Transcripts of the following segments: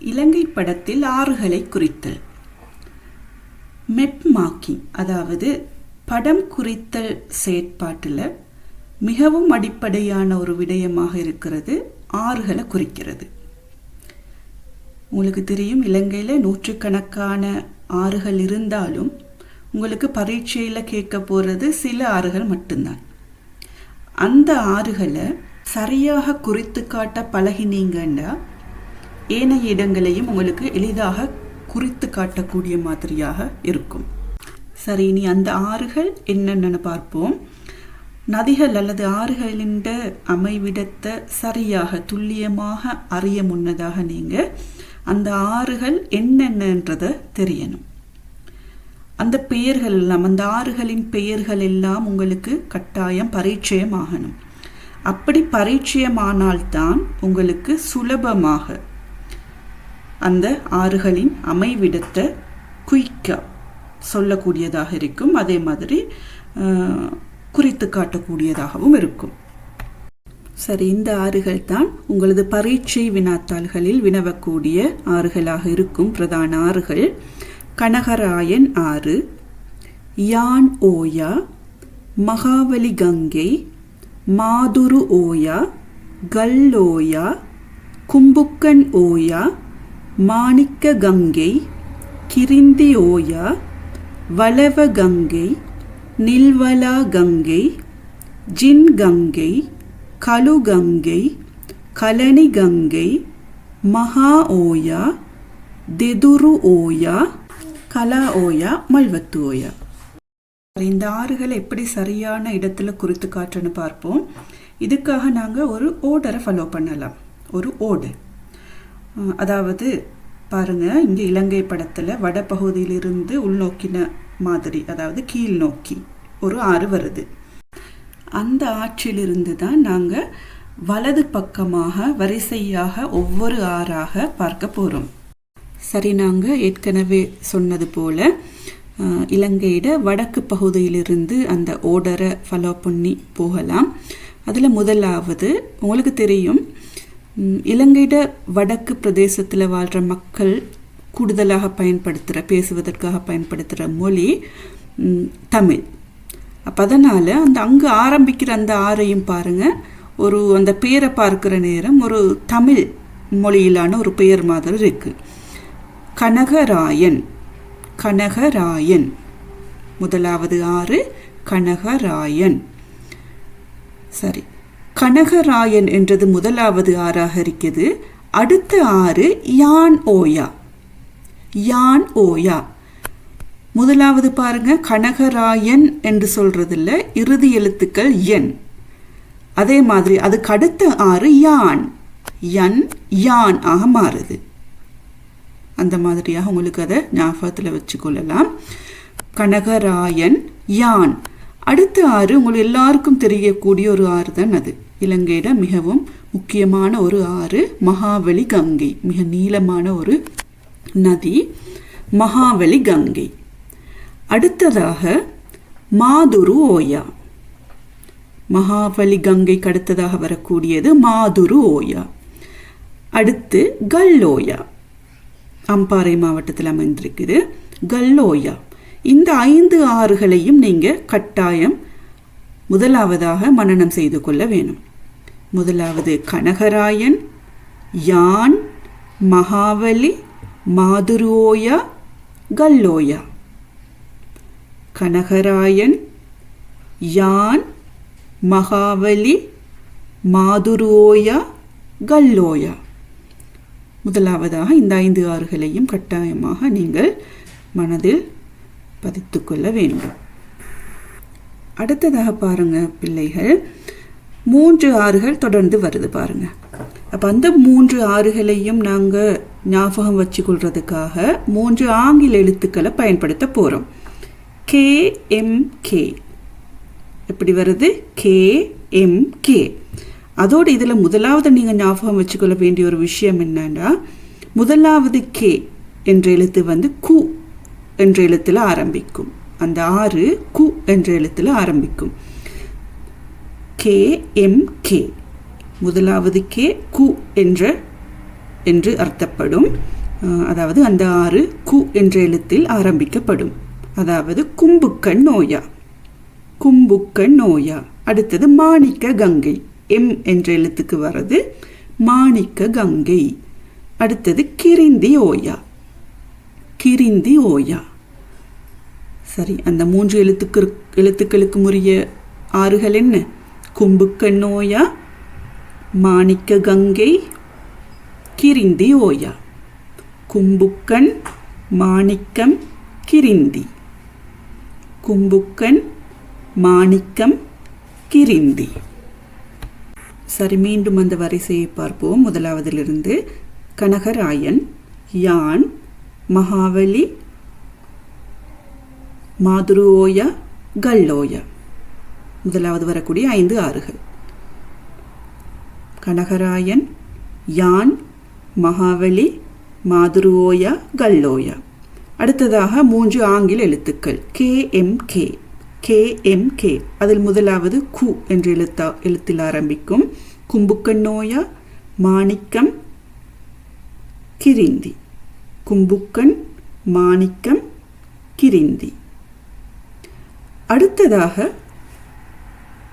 இலங்கை படத்தில் ஆறுகளை குறித்தல். Map marking அதாவது படம் குறித்தல் செயற்பாட்டில் மிகவும் அடிப்படையான ஒரு விடயமாக இருக்கிறது ஆறுகளை குறிக்கிறது. உங்களுக்கு தெரியும் இலங்கையில் நூற்றுக்கணக்கான ஆறுகள் இருந்தாலும் உங்களுக்கு பரீட்சையில் கேட்க போகிறது சில ஆறுகள் மட்டும்தான். அந்த ஆறுகளை சரியாக குறித்து காட்ட பழகினீங்கன்னா ஏனைய இடங்களையும் உங்களுக்கு எளிதாக குறித்து காட்டக்கூடிய மாதிரியாக இருக்கும். சரி இனி அந்த ஆறுகள் என்னென்னு பார்ப்போம். நதிகள் அல்லது ஆறுகளின் அமைவிடத்தை சரியாக துல்லியமாக அறிய முன்னதாக நீங்கள் அந்த ஆறுகள் என்னென்னன்றதை தெரியணும். அந்த பெயர்கள் எல்லாம் அந்த ஆறுகளின் பெயர்கள் எல்லாம் உங்களுக்கு கட்டாயம் பரிச்சயம் ஆகணும் அப்படி பரிச்சயமானால்தான் உங்களுக்கு சுலபமாக அந்த ஆறுகளின் அமைவிடத்தை குயிக்க சொல்லக்கூடியதாக இருக்கும். அதே மாதிரி குறித்து காட்டக்கூடியதாகவும் இருக்கும். சரி இந்த ஆறுகள் தான் உங்களது பரீட்சை வினாத்தாள்களில் வினவக்கூடிய ஆறுகளாக இருக்கும் பிரதான ஆறுகள். கனகராயன் ஆறு யான் ஓயா மகாவலி கங்கை மாதுரு ஓயா கல்லோயா கும்புக்கன் ஓயா மாணிக்க கங்கை கிரிந்தி ஓயா வளவ கங்கை நில்வலா கங்கை ஜின் கங்கை கலு கங்கை கலனி கங்கை மகா ஓயா தெதுரு ஓயா கலா ஓயா மல்வத்து ஓயா இந்த ஆறுகளை எப்படி சரியான இடத்துல குறித்து காட்டுன்னு பார்ப்போம். இதுக்காக நாங்கள் ஒரு ஓர்டரை ஃபாலோ பண்ணலாம். ஒரு ஓடு அதாவது பாருங்க இங்கே இலங்கை படத்தில் வடபகுதியிலிருந்து உள்நோக்கின மாதிரி அதாவது கீழ் நோக்கி ஒரு ஆறு வருது. அந்த ஆற்றிலிருந்து தான் நாங்கள் வலது பக்கமாக வரிசையாக ஒவ்வொரு ஆறாக பார்க்க போகிறோம் சரி நாங்கள் ஏற்கனவே சொன்னது போல இலங்கையிட வடக்கு பகுதியிலிருந்து அந்த ஓடரை ஃபாலோ பண்ணி போகலாம். அதில் முதலாவது உங்களுக்கு தெரியும் இலங்கையிட வடக்கு பிரதேசத்தில் வாழ்கிற மக்கள் கூடுதலாக பயன்படுத்துகிற பேசுவதற்காக பயன்படுத்துகிற மொழி தமிழ். அப்போ அதனால் அந்த அங்கே ஆரம்பிக்கிற அந்த ஆறையும் பாருங்கள் ஒரு அந்த பேரை பார்க்குற நேரம் ஒரு தமிழ் மொழியிலான ஒரு பெயர் மாதிரி இருக்குது கனகராயன் கனகராயன். முதலாவது ஆறு கனகராயன். சரி. கனகராயன் என்றது முதலாவது ஆறாக இருக்கிறது. அடுத்த ஆறு யான் ஓயா. யான் ஓயா. முதலாவது பாருங்க கனகராயன் என்று சொல்றதில்ல இறுதி எழுத்துக்கள் என். அதே மாதிரி அதுக்கு அடுத்த ஆறு யான். யன் யான் ஆக மாறுது. அந்த மாதிரியாக உங்களுக்கு அதை ஞாபகத்தில் வச்சுக்கொள்ளலாம். கனகராயன் யான். அடுத்த ஆறு உங்களுக்கு எல்லாருக்கும் தெரியக்கூடிய ஒரு ஆறு தான் அது. இலங்கையிட மிகவும் முக்கியமான ஒரு ஆறு மகாவலி கங்கை மிக நீளமான ஒரு நதி மகாவலி கங்கை. அடுத்ததாக மாதுரு ஓயா. மகாவலி கங்கைக்கு அடுத்ததாக வரக்கூடியது மாதுரு ஓயா. அடுத்து கல்லோயா. அம்பாறை மாவட்டத்தில் அமைந்திருக்குது கல்லோயா. இந்த ஐந்து ஆறுகளையும் நீங்கள் கட்டாயம் முதலாவதாக மனனம் செய்து கொள்ள வேணும். முதலாவது கனகராயன் யான் மகாவலி மாதுரோயா கல்லோயா. கனகராயன் யான் மகாவலி மாதுரோயா கல்லோயா. முதலாவதாக இந்த ஐந்து ஆறுகளையும் கட்டாயமாக நீங்கள் மனதில் பதித்து கொள்ள வேண்டும். அடுத்ததாக பாருங்க பிள்ளைகள். மூன்று ஆறுகள் தொடர்ந்து வருது பாருங்க. அப்போ அந்த மூன்று ஆறுகளையும் நாங்கள் ஞாபகம் வச்சுக்கொள்றதுக்காக மூன்று ஆங்கில எழுத்துக்களை பயன்படுத்த போகிறோம் கே எம் கே. எப்படி வருது? K M K. அதோடு இதில் முதலாவது நீங்கள் ஞாபகம் வச்சுக்கொள்ள வேண்டிய ஒரு விஷயம் என்னன்னா முதலாவது கே என்ற எழுத்து வந்து கு. என்ற எழுத்தில் ஆரம்பிக்கும். அந்த ஆறு கு என்ற எழுத்தில் ஆரம்பிக்கும். K M K. முதலாவது கே கு என்ற என்று அர்த்தப்படும். அதாவது அந்த ஆறு கு என்ற எழுத்தில் ஆரம்பிக்கப்படும். அதாவது கும்புக்கண் நோயா. கும்புக்கண் நோயா. அடுத்தது மாணிக்க கங்கை. எம் என்ற எழுத்துக்கு வர்றது மாணிக்க கங்கை. அடுத்தது கிரிந்தி ஓயா கிரிந்தி ஓயா சரி அந்த மூன்று எழுத்துக்கு எழுத்துக்களுக்கு உரிய ஆறுகள் என்ன? கும்புக்கண் ஓயா மாணிக்க கங்கை கிரிந்தி ஓயா. கும்புக்கண் மாணிக்கம் கிரிந்தி. கும்புக்கண் மாணிக்கம் கிரிந்தி. சரி மீண்டும் அந்த வரிசையை பார்ப்போம். முதலாவதிலிருந்து கனகராயன் யான் மகாவலி மாதுருவோயா கல்லோயா. முதலாவது வரக்கூடிய ஐந்து ஆறுகள். கனகராயன் யான் மகாவலி மாதுருவோயா கல்லோயா. அடுத்ததாக மூன்று ஆங்கில எழுத்துக்கள். K M K. K M K. அதில் முதலாவது கு என்ற எழுத்தா எழுத்தில் ஆரம்பிக்கும். கும்புக்கண்ணோயா மாணிக்கம் கிரிந்தி. கும்புக்கண் மாணிக்கம் கிரிந்தி. அடுத்ததாக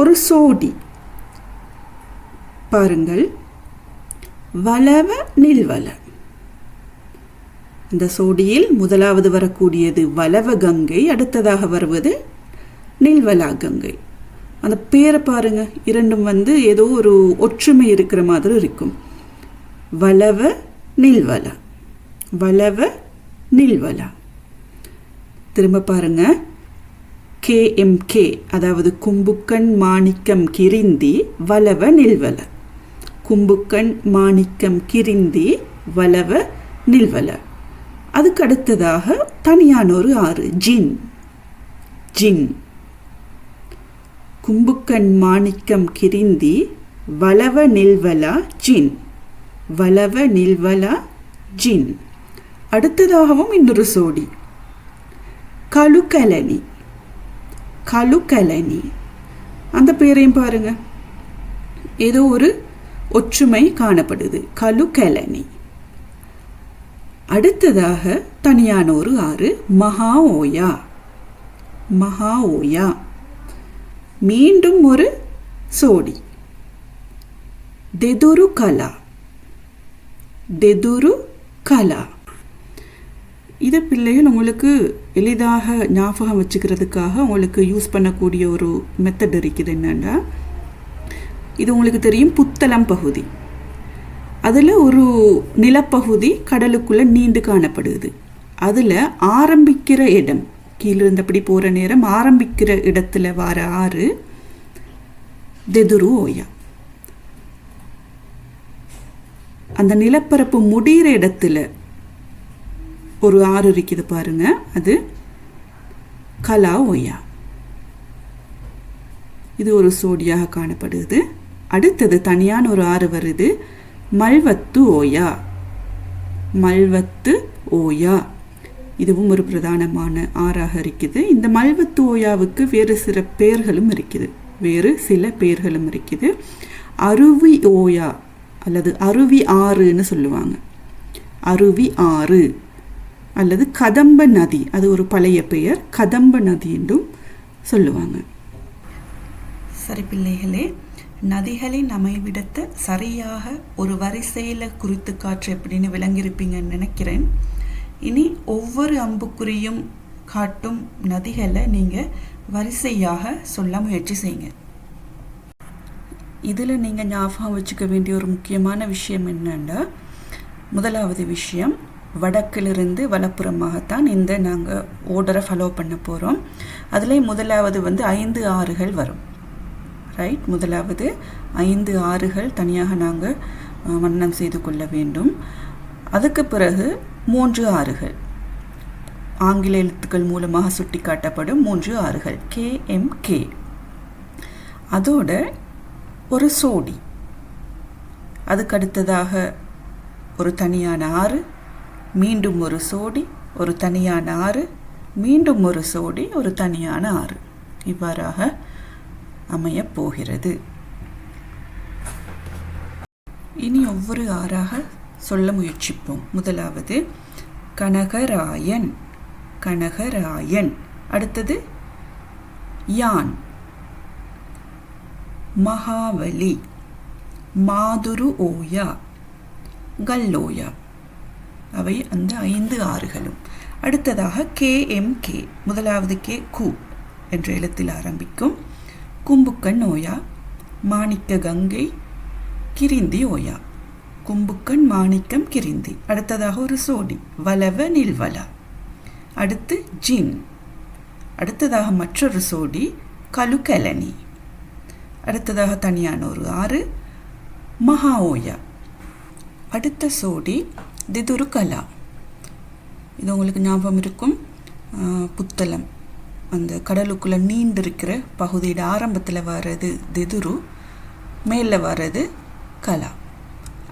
ஒரு சோடி. பாருங்கள். வளவ நில்வல இந்த சோடியில் முதலாவது வரக்கூடியது வளவ கங்கை அடுத்ததாக வருவது நில்வலா கங்கை. அந்த பேரை பாருங்க இரண்டும் வந்து ஏதோ ஒரு ஒற்றுமை இருக்கிற மாதிரி இருக்கும். வளவ நில்வலா வளவ நில்வலா திரும்ப பாருங்கள் கேஎம்கே அதாவது கும்புக்கண் மாணிக்கம் கிரிந்தி வலவ நில்வல. கும்புக்கண் மாணிக்கம் கிரிந்தி வலவ நில்வல. அதுக்கு அடுத்ததாக தனியான ஒரு ஆறு ஜின். ஜின். கும்புக்கண் மாணிக்கம் கிரிந்தி வலவ நில்வலா ஜின். வலவ நில்வலா ஜின். அடுத்ததாகவும் இன்னொரு சோடி. கழுக்கலனி கலுக்கலனி. அந்த பேரையும் பாருங்க. ஏதோ ஒரு ஒற்றுமை காணப்படுது. கலுக்கலனி. அடுத்ததாக தனியான ஒரு ஆறு மகா ஓயா. மகா ஓயா. மீண்டும் ஒரு சோடி. தெதுரு கலா. தெதுரு கலா. இதை பிள்ளைகள் உங்களுக்கு எளிதாக ஞாபகம் வச்சுக்கிறதுக்காக உங்களுக்கு யூஸ் பண்ணக்கூடிய ஒரு மெத்தட் இருக்குது என்னென்னா இது உங்களுக்கு தெரியும் புத்தளம் பகுதி. அதில் ஒரு நிலப்பகுதி கடலுக்குள்ளே நீண்டு காணப்படுது. அதில் ஆரம்பிக்கிற இடம் கீழிருந்தபடி போகிற நேரம் ஆரம்பிக்கிற இடத்துல வர ஆறு தெதுரு ஓயா. அந்த நிலப்பரப்பு முடிகிற இடத்துல ஒரு ஆறு இருக்குது பாருங்க. அது கலா ஓயா இது ஒரு சோடியாக காணப்படுது. அடுத்தது தனியான ஒரு ஆறு வருது. மல்வத்து ஓயா. மல்வத்து ஓயா. இதுவும் ஒரு பிரதானமான ஆறாக இருக்குது. இந்த மல்வத்து ஓயாவுக்கு வேறு சில பெயர்களும் இருக்குது. வேறு சில பெயர்களும் இருக்குது. அருவி ஓயா அல்லது அருவி ஆறுன்னு சொல்லுவாங்க. அருவி ஆறு. அல்லது கதம்ப நதி அது ஒரு பழைய பெயர் கதம்ப நதி என்றும் சொல்லுவாங்க. சரி பிள்ளைகளே நதிகளின் அமைவிடத்தை சரியாக ஒரு வரிசையில் குறித்து காற்று எப்படின்னு விளங்கியிருப்பீங்கன்னு நினைக்கிறேன். இனி ஒவ்வொரு அம்புக்குறியும் காட்டும் நதிகளை நீங்கள் வரிசையாக சொல்ல முயற்சி செய்யுங்க. இதில் நீங்கள் ஞாபகம் வச்சுக்க வேண்டிய ஒரு முக்கியமான விஷயம் என்னன்னா முதலாவது விஷயம் வடக்கிலிருந்து வலப்புறமாகத்தான் இந்த நாங்கள் ஓர்டரை ஃபாலோ பண்ண போகிறோம் அதில் முதலாவது வந்து ஐந்து ஆறுகள் வரும். ரைட் முதலாவது ஐந்து ஆறுகள் தனியாக நாங்கள் வண்ணம் செய்து கொள்ள வேண்டும். அதுக்கு பிறகு மூன்று ஆறுகள். ஆங்கில எழுத்துக்கள் மூலமாக சுட்டி காட்டப்படும் மூன்று ஆறுகள். கே அதோட ஒரு சோடி. அதுக்கு அடுத்ததாக ஒரு தனியான ஆறு. மீண்டும் ஒரு சோடி ஒரு தனியான ஆறு. மீண்டும் ஒரு சோடி ஒரு தனியான ஆறு. இவ்வாறாக அமையப் போகிறது. இனி ஒவ்வொரு ஆறாக சொல்ல முயற்சிப்போம். முதலாவது கனகராயன் கனகராயன். அடுத்தது யான். மகாவலி மாதுரு ஓயா கல்லோயா. அவை அந்த ஐந்து ஆறுகளும். அடுத்ததாக கே எம் கே முதலாவது கே கு என்ற எழுத்தில் ஆரம்பிக்கும். கும்புக்கண் ஓயா மாணிக்க கங்கை கிரிந்தி ஓயா. கும்புக்கண் மாணிக்கம் கிரிந்தி. அடுத்ததாக ஒரு சோடி வலவ நில்வலா. அடுத்து ஜின். அடுத்ததாக மற்றொரு சோடி கலுகலனி. அடுத்ததாக தனியான ஒரு ஆறு மகா ஓயா. அடுத்த சோடி திதுரு கலா இது உங்களுக்கு ஞாபகம் இருக்கும். புத்தளம். அந்த கடலுக்குள்ளே நீண்டிருக்கிற பகுதியோட ஆரம்பத்தில் வர்றது திதுரு மேலே வர்றது கலா.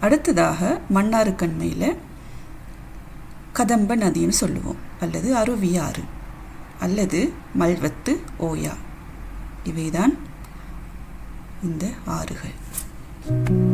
அடுத்ததாக மன்னாருக்கண்மையில் கதம்ப நதின்னு சொல்லுவோம். அல்லது அருவியாறு. அல்லது மல்வத்து ஓயா. இவைதான் இந்த ஆறுகள்.